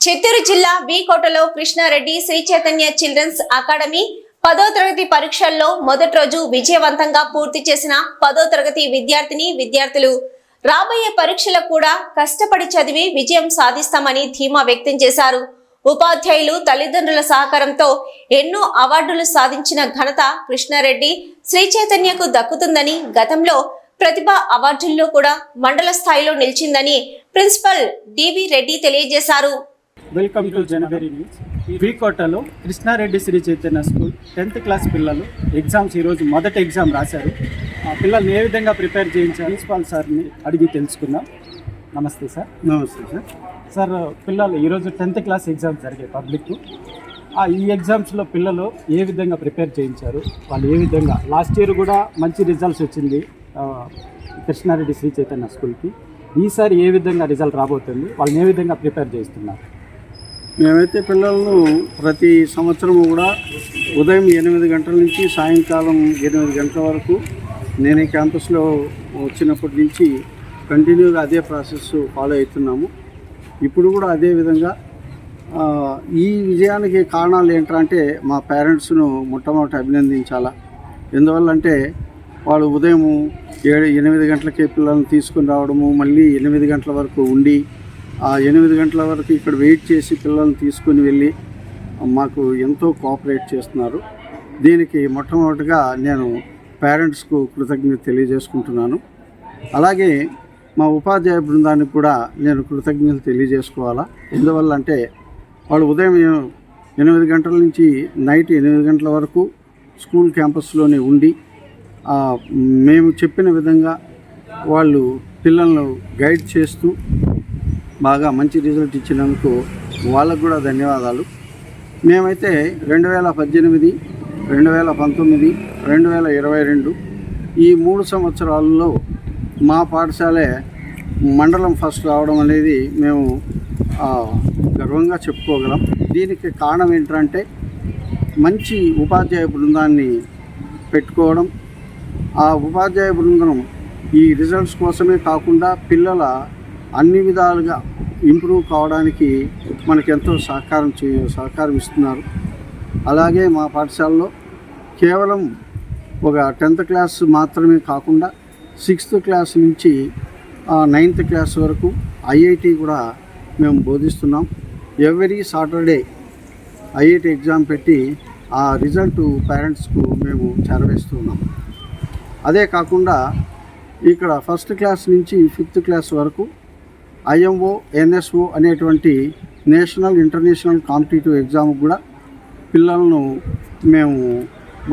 చిత్తూరు జిల్లా కోటలో Krishna Reddy Sri Chaitanya children's academy పదో తరగతి పరీక్షల్లో మొదటి రోజు విజయవంతంగా పూర్తి చేసిన పదో తరగతి విద్యార్థిని విద్యార్థులు. రాబోయే పరీక్షలకు కూడా కష్టపడి చదివి విజయం సాధిస్తామని ధీమా వ్యక్తం చేశారు. ఉపాధ్యాయులు తల్లిదండ్రుల సహకారంతో ఎన్నో అవార్డులు సాధించిన ఘనత కృష్ణారెడ్డి శ్రీ చైతన్యకు దక్కుతుందని గతంలో ప్రతిభ అవార్డుల్లో కూడా మండల స్థాయిలో నిలిచిందని ప్రిన్సిపల్ డివి రెడ్డి తెలియజేశారు. Welcome to January news వీకోటలో Krishna Reddy Sri Chaitanya school tenth class పిల్లలు ఎగ్జామ్స్ ఈరోజు మొదటి ఎగ్జామ్ రాశారు. ఆ పిల్లల్ని ఏ విధంగా ప్రిపేర్ చేయించారు? ప్రిన్సిపాల్ సార్ని అడిగి తెలుసుకుందాం. నమస్తే సార్. నమస్తే సార్. సార్ పిల్లలు ఈరోజు టెన్త్ క్లాస్ ఎగ్జామ్స్ జరిగాయి పబ్లిక్ ఆ ఈ ఎగ్జామ్స్లో పిల్లలు ఏ విధంగా ప్రిపేర్ చేయించారు? వాళ్ళు ఏ విధంగా? లాస్ట్ ఇయర్ కూడా మంచి రిజల్ట్స్ వచ్చింది కృష్ణారెడ్డి శ్రీ చైతన్య స్కూల్కి. ఈసారి ఏ విధంగా రిజల్ట్ రాబోతుంది? వాళ్ళని ఏ విధంగా ప్రిపేర్ చేస్తున్నారు మేమైతే పిల్లలను ప్రతి సంవత్సరం కూడా ఉదయం ఎనిమిది గంటల నుంచి సాయంకాలం ఎనిమిది గంటల వరకు నేను క్యాంపస్లో వచ్చినప్పటి నుంచి కంటిన్యూగా అదే ప్రాసెస్ ఫాలో అవుతున్నాము. ఇప్పుడు కూడా అదే విధంగా ఈ విజయానికి కారణాలు ఏంటంటే మా పేరెంట్స్ను మొట్టమొదటి అభినందించాలా. ఎందువల్లంటే వాళ్ళు ఉదయం ఏడు ఎనిమిది గంటలకే పిల్లల్ని తీసుకుని రావడము మళ్ళీ ఎనిమిది గంటల వరకు ఉండి ఆ ఎనిమిది గంటల వరకు ఇక్కడ వెయిట్ చేసి పిల్లల్ని తీసుకుని వెళ్ళి మాకు ఎంతో కోఆపరేట్ చేస్తున్నారు. దీనికి మొట్టమొదటిగా నేను పేరెంట్స్కు కృతజ్ఞత తెలియజేసుకుంటున్నాను. అలాగే మా ఉపాధ్యాయ బృందానికి కూడా నేను కృతజ్ఞతలు తెలియజేసుకోవాలా? ఎందువల్ల అంటే వాళ్ళు ఉదయం ఎనిమిది గంటల నుంచి నైట్ ఎనిమిది గంటల వరకు స్కూల్ క్యాంపస్లోనే ఉండి మేము చెప్పిన విధంగా వాళ్ళు పిల్లలను గైడ్ చేస్తూ బాగా మంచి రిజల్ట్ ఇచ్చినందుకు వాళ్ళకు కూడా ధన్యవాదాలు. మేమైతే రెండు వేల పద్దెనిమిది రెండు వేల పంతొమ్మిది రెండు వేల ఇరవై రెండు ఈ మూడు సంవత్సరాలలో మా పాఠశాలే మండలం ఫస్ట్ రావడం అనేది మేము గర్వంగా చెప్పుకోగలం. దీనికి కారణం ఏంటంటే మంచి ఉపాధ్యాయ బృందాన్ని పెట్టుకోవడం. ఆ ఉపాధ్యాయ బృందం ఈ రిజల్ట్స్ కోసమే కాకుండా పిల్లల అన్ని విధాలుగా ఇంప్రూవ్ కావడానికి మనకెంతో ఎంతో సహకారం చే సహకారం ఇస్తున్నారు. అలాగే మా పాఠశాలలో కేవలం ఒక టెన్త్ క్లాస్ మాత్రమే కాకుండా సిక్స్త్ క్లాస్ నుంచి నైన్త్ క్లాస్ వరకు ఐఐటి కూడా మేము బోధిస్తున్నాం. ఎవ్రీ సాటర్డే ఐఐటి ఎగ్జామ్ పెట్టి ఆ రిజల్ట్ పేరెంట్స్కు మేము చేరవేస్తున్నాం. అదే కాకుండా ఇక్కడ ఫస్ట్ క్లాస్ నుంచి ఫిఫ్త్ క్లాస్ వరకు ఐఎంఓ ఎన్ఎస్ఓ అనేటువంటి నేషనల్ ఇంటర్నేషనల్ కాంపిటేటివ్ ఎగ్జామ్ కూడా పిల్లలను మేము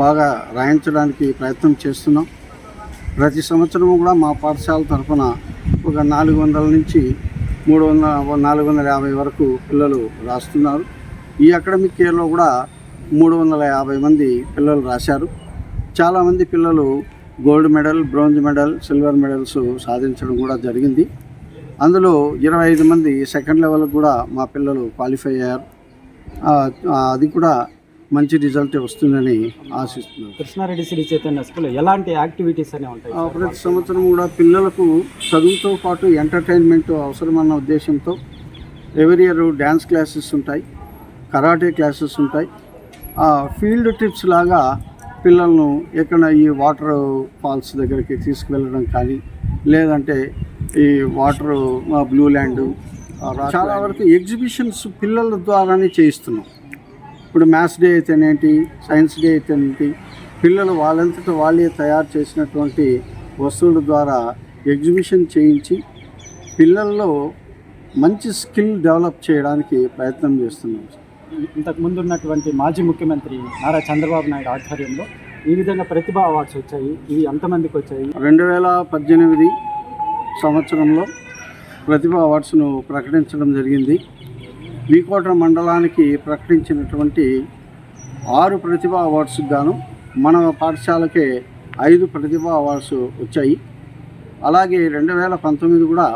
బాగా రాయించడానికి ప్రయత్నం చేస్తున్నాం. ప్రతి సంవత్సరం కూడా మా పాఠశాల తరఫున ఒక నాలుగు వందల నుంచి మూడు వందల నాలుగు వందల యాభై వరకు పిల్లలు రాస్తున్నారు. ఈ అకాడమిక్ ఇయర్లో కూడా మూడు వందల యాభై మంది పిల్లలు రాశారు. చాలామంది పిల్లలు gold medal bronze medal silver medals సాధించడం కూడా జరిగింది. అందులో ఇరవై ఐదు మంది సెకండ్ లెవెల్ కూడా మా పిల్లలు క్వాలిఫై అయ్యారు. అది కూడా మంచి రిజల్ట్ వస్తుందని ఆశిస్తున్నాను. కృష్ణారెడ్డి శ్రీ చైతన్య స్కూల్ ఎలాంటి యాక్టివిటీస్ అనే ఉంటాయి ప్రతి సంవత్సరం కూడా పిల్లలకు చదువుతో పాటు ఎంటర్టైన్మెంట్ అవసరమన్న ఉద్దేశంతో ఎవరి ఇయర్ డ్యాన్స్ క్లాసెస్ ఉంటాయి కరాటే క్లాసెస్ ఉంటాయి. ఆ, ఫీల్డ్ ట్రిప్స్ లాగా పిల్లలను ఎక్కడ ఈ వాటర్ ఫాల్స్ దగ్గరికి తీసుకువెళ్ళడం కానీ లేదంటే ఈ వాటర్ బ్లూ ల్యాండ్ చాలా వరకు ఎగ్జిబిషన్స్ పిల్లల ద్వారానే చేయిస్తున్నాం. ఇప్పుడు మ్యాథ్స్ డే అయితేనేంటి సైన్స్ డే అయితేనేంటి పిల్లలు వాళ్ళంతట వాళ్ళే తయారు చేసినటువంటి వస్తువుల ద్వారా ఎగ్జిబిషన్ చేయించి పిల్లల్లో మంచి స్కిల్ డెవలప్ చేయడానికి ప్రయత్నం చేస్తున్నాం. ఇంతకు ముందు ఉన్నటువంటి మాజీ ముఖ్యమంత్రి నారా చంద్రబాబు నాయుడు ఆధ్వర్యంలో ఈ విధంగా ప్రతిభా అవార్డ్స్ వచ్చాయి. ఇవి ఎంతమందికి వచ్చాయి? రెండు వేల పద్దెనిమిది సంవత్సరంలో ప్రతిభ అవార్డ్స్ను ప్రకటించడం జరిగింది. వీకోట మండలానికి ప్రకటించినటువంటి ఆరు ప్రతిభ అవార్డ్స్కి గాను మన పాఠశాలకే ఐదు ప్రతిభ అవార్డ్స్ వచ్చాయి. అలాగే రెండు వేల పంతొమ్మిది కూడా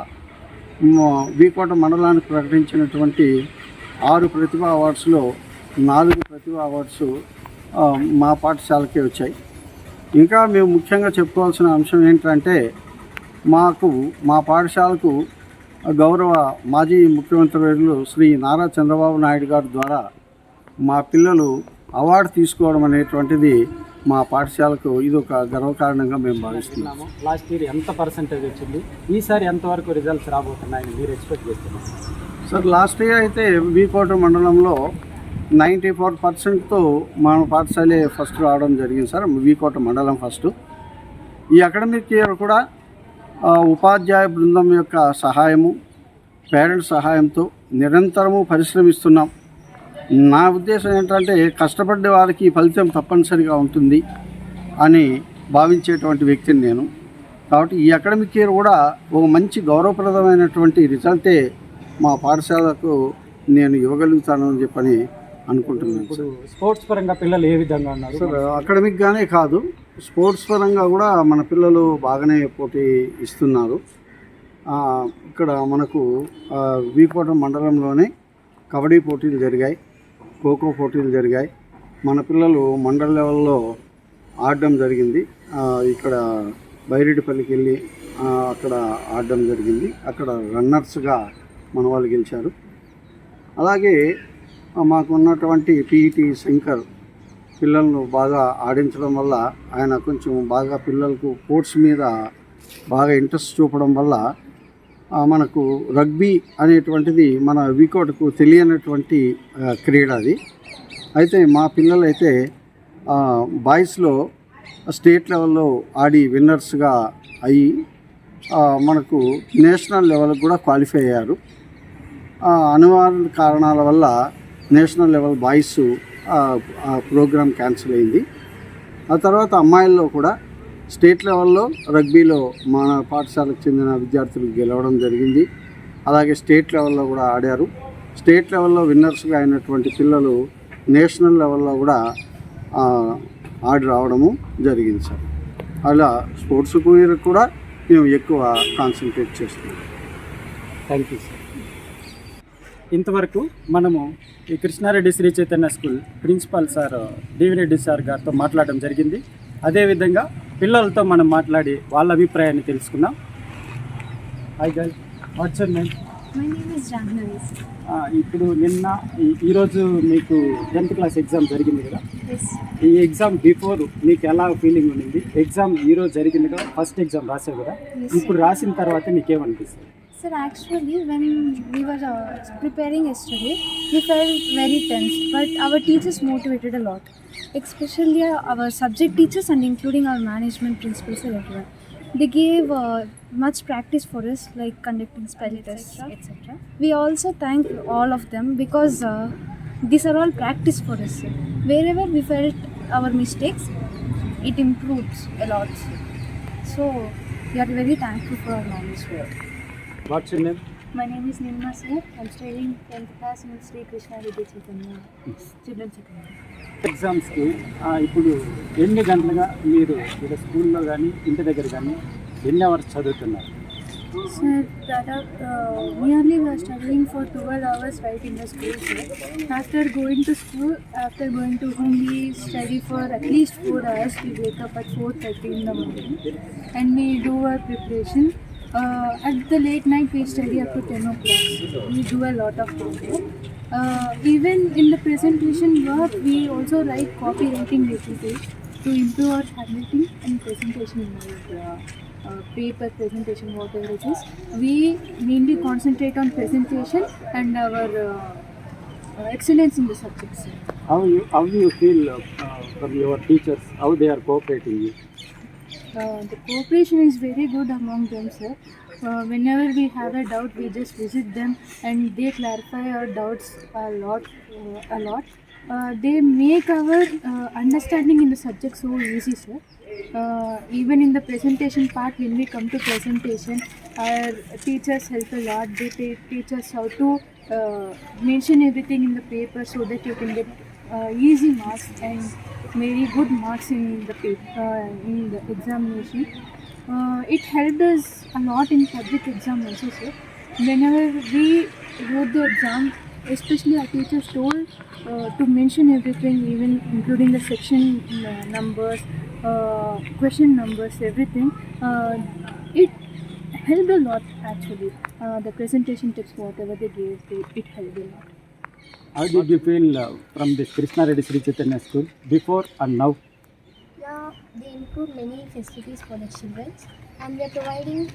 వికోట వీకోట మండలానికి ప్రకటించినటువంటి ఆరు ప్రతిభ అవార్డ్స్లో నాలుగు ప్రతిభ అవార్డ్స్ మా పాఠశాలకే వచ్చాయి. ఇంకా మేము ముఖ్యంగా చెప్పుకోవాల్సిన అంశం ఏంటంటే మాకు మా పాఠశాలకు గౌరవ మాజీ ముఖ్యమంత్రి వర్యులు శ్రీ నారా చంద్రబాబు నాయుడు గారి ద్వారా మా పిల్లలు అవార్డు తీసుకోవడం అనేటువంటిది మా పాఠశాలకు ఇది ఒక గర్వకారణంగా మేము భావిస్తున్నాము లాస్ట్ ఇయర్ ఎంత పర్సెంటేజ్ వచ్చింది? ఈసారి ఎంతవరకు రిజల్ట్స్ రాబోతున్నాయని మీరు ఎక్స్పెక్ట్ చేస్తున్నారు? సార్ లాస్ట్ ఇయర్ అయితే వీకోట మండలంలో నైంటీ ఫోర్ పర్సెంట్తో మన పాఠశాలే ఫస్ట్ రావడం జరిగింది సార్ వీకోట మండలం ఫస్ట్ ఈ అకాడమిక్ ఇయర్ కూడా ఉపాధ్యాయ బృందం యొక్క సహాయము పేరెంట్స్ సహాయంతో నిరంతరము పరిశ్రమిస్తున్నాం. నా ఉద్దేశం ఏంటంటే కష్టపడ్డ వారికి ఫలితం తప్పనిసరిగా ఉంటుంది అని భావించేటువంటి వ్యక్తిని నేను. కాబట్టి ఈ అకాడమిక్ ఇయర్ కూడా ఒక మంచి గౌరవప్రదమైనటువంటి రిజల్టే మా పాఠశాలకు నేను ఇవ్వగలుగుతానని చెప్పని అనుకుంటున్నాను ఇప్పుడు స్పోర్ట్స్ పరంగా పిల్లలు ఏ విధంగా ఉన్నారు? సార్ అకాడమిక్గానే కాదు స్పోర్ట్స్ పరంగా కూడా మన పిల్లలు బాగానే పోటీ ఇస్తున్నారు. ఇక్కడ మనకు వీకోట మండలంలోనే కబడ్డీ పోటీలు జరిగాయి ఖోఖో పోటీలు జరిగాయి. మన పిల్లలు మండల లెవెల్లో ఆడడం జరిగింది. ఇక్కడ బైరెడ్డిపల్లికి వెళ్ళి అక్కడ ఆడడం జరిగింది. అక్కడ రన్నర్స్గా మన వాళ్ళు గెలిచారు. అలాగే మాకు ఉన్నటువంటి పిఈటి శంకర్ పిల్లలను బాగా ఆడించడం వల్ల ఆయన కొంచెం బాగా పిల్లలకు స్పోర్ట్స్ మీద బాగా ఇంట్రెస్ట్ చూపడం వల్ల మనకు రగ్బీ అనేటువంటిది మన వీకోటకు తెలియనటువంటి క్రీడ అది. అయితే మా పిల్లలైతే బాయ్స్లో స్టేట్ లెవెల్లో ఆడి విన్నర్స్గా అయ్యి మనకు నేషనల్ లెవెల్కి కూడా క్వాలిఫై అయ్యారు. అనివార్య కారణాల వల్ల నేషనల్ లెవెల్ బాయ్స్ ఆ ప్రోగ్రామ్ క్యాన్సిల్ అయింది. ఆ తర్వాత అమ్మాయిల్లో కూడా స్టేట్ లెవెల్లో రగ్బీలో మన పాఠశాలకు చెందిన విద్యార్థులు గెలవడం జరిగింది. అలాగే స్టేట్ లెవెల్లో కూడా ఆడారు. స్టేట్ లెవెల్లో విన్నర్స్గా అయినటువంటి పిల్లలు నేషనల్ లెవెల్లో కూడా ఆడి రావడము జరిగింది సార్. అలా స్పోర్ట్స్ కూడా మేము ఎక్కువ కాన్సన్ట్రేట్ చేస్తున్నాం. Thank you sir. ఇంతవరకు మనము ఈ Krishna Reddy Sri Chaitanya school principal sir డివిరెడ్డి sir గారితో మాట్లాడడం జరిగింది. అదేవిధంగా పిల్లలతో మనం మాట్లాడి వాళ్ళ అభిప్రాయాన్ని తెలుసుకుందాం. Hi girl what's your name. ఇప్పుడు నిన్న ఈ- ఈరోజు మీకు టెన్త్ క్లాస్ ఎగ్జామ్ జరిగింది కదా. ఈ ఎగ్జామ్ బిఫోర్ మీకు ఎలా ఫీలింగ్ ఉండింది? ఎగ్జామ్ ఈరోజు జరిగింది కదా ఫస్ట్ ఎగ్జామ్ రాసావు కదా. ఇప్పుడు రాసిన తర్వాత నీకేమనిపిస్తుంది? Sir, actually, when we were uh, preparing yesterday, we felt very tense, but our teachers motivated a lot, especially uh, our subject teachers and including our management principals and everyone. They gave uh, much practice for us, like conducting spell tests, etc. We also thank all of them because uh, these are all practice for us. Wherever we felt our mistakes, it improves a lot. So, we are very thankful for our knowledge. What's your name? My name is Nirma sir. I'm studying 10th class in Sri Krishna Vidya Chaitanya. Students are ఎగ్జామ్స్కి ఇప్పుడు ఎన్ని గంటలుగా మీరు ఇక్కడ స్కూల్లో కానీ ఇంటి దగ్గర కానీ ఎన్ని అవర్స్ చదువుతున్నారు సార్ దాదాపు nearly were studying for twelve hours right in the school sir after going to school after going to home we study for at least four hours we wake up at four thirty in the morning and me do our preparation Uh, at the late night, we study up to 10 o'clock. We do a lot of work. Uh, even in the presentation work, we also write copywriting exercise to improve our handwriting and presentation knowledge. Uh, uh, paper presentation, whatever it is. We mainly concentrate on presentation and our uh, uh, excellence in the subjects. How you how do you feel from your teachers? How they are cooperating you? The cooperation is very good among them, sir. Uh, whenever we have a doubt, we just visit them and they clarify our doubts a lot. Uh, a lot. Uh, they make our uh, understanding in the subject so easy, sir. Uh, even in the presentation part, when we come to presentation, our teachers help a lot. They teach us how to uh, mention everything in the paper so that you can get uh, easy marks and very good marks in the paper uh, in the examination. Uh, it helped us a lot in public exam also. Whenever we wrote the exam, especially our teachers told uh, to mention everything, even including the section uh, numbers, uh, question numbers, everything. Uh, it helped a lot actually. the presentation tips, whatever they gave, they, it helped a lot. How did you feel uh, from this Krishna Reddy Sri Chaitanya School before and now? Yeah, they include many facilities for the children and they're providing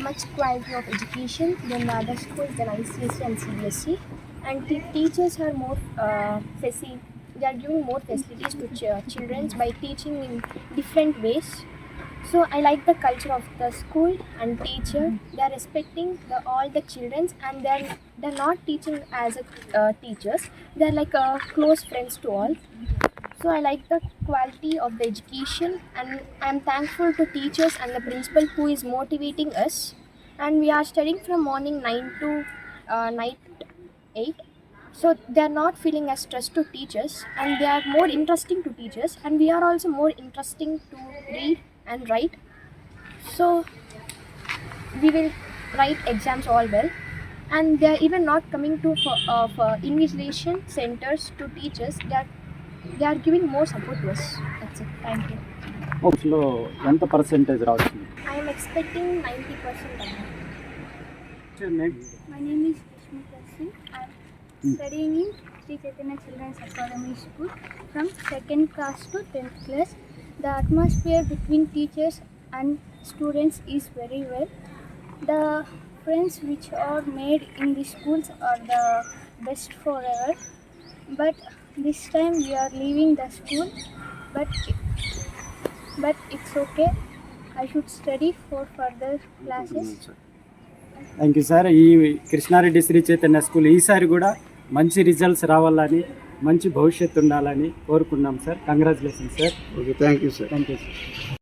much quality of education than the other schools than ICSE and CBSE. And te- teachers are more uh, they are giving more facilities to ch- children by teaching in different ways. So I like the culture of the school and teacher. They are respecting the, all the children and they are they're not teaching as a uh, teachers. They are like uh, close friends to all. So I like the quality of the education and I'm thankful to teachers and the principal who is motivating us. And we are studying from morning 9 to uh, night 8. So they are not feeling as stress to teachers and they are more interesting to teachers and we are also more interesting to read and write. So we will write exams all well and they are even not coming to for, uh, for invigilation centers to teachers they are they are giving more support to us that's it thank you లో ఎంత percentage రావచ్చు i am expecting 90% amount. My name is Rashmi Kasi. I am studying in Sri Chaitanya Children's Academy School from second class to 10th class. The atmosphere between teachers and students is very well. The friends which are made in the schools are the best forever. But this time we are leaving the school. But it, but it's okay. I should study for further classes. Thank you sir ఈ Krishna Reddy Sri Chaitanya school ఈసారి కూడా మంచి results రావాలని మంచి భవిష్యత్తు ఉండాలని కోరుకున్నాం sir. Congratulation sir okay thank you sir thank you sir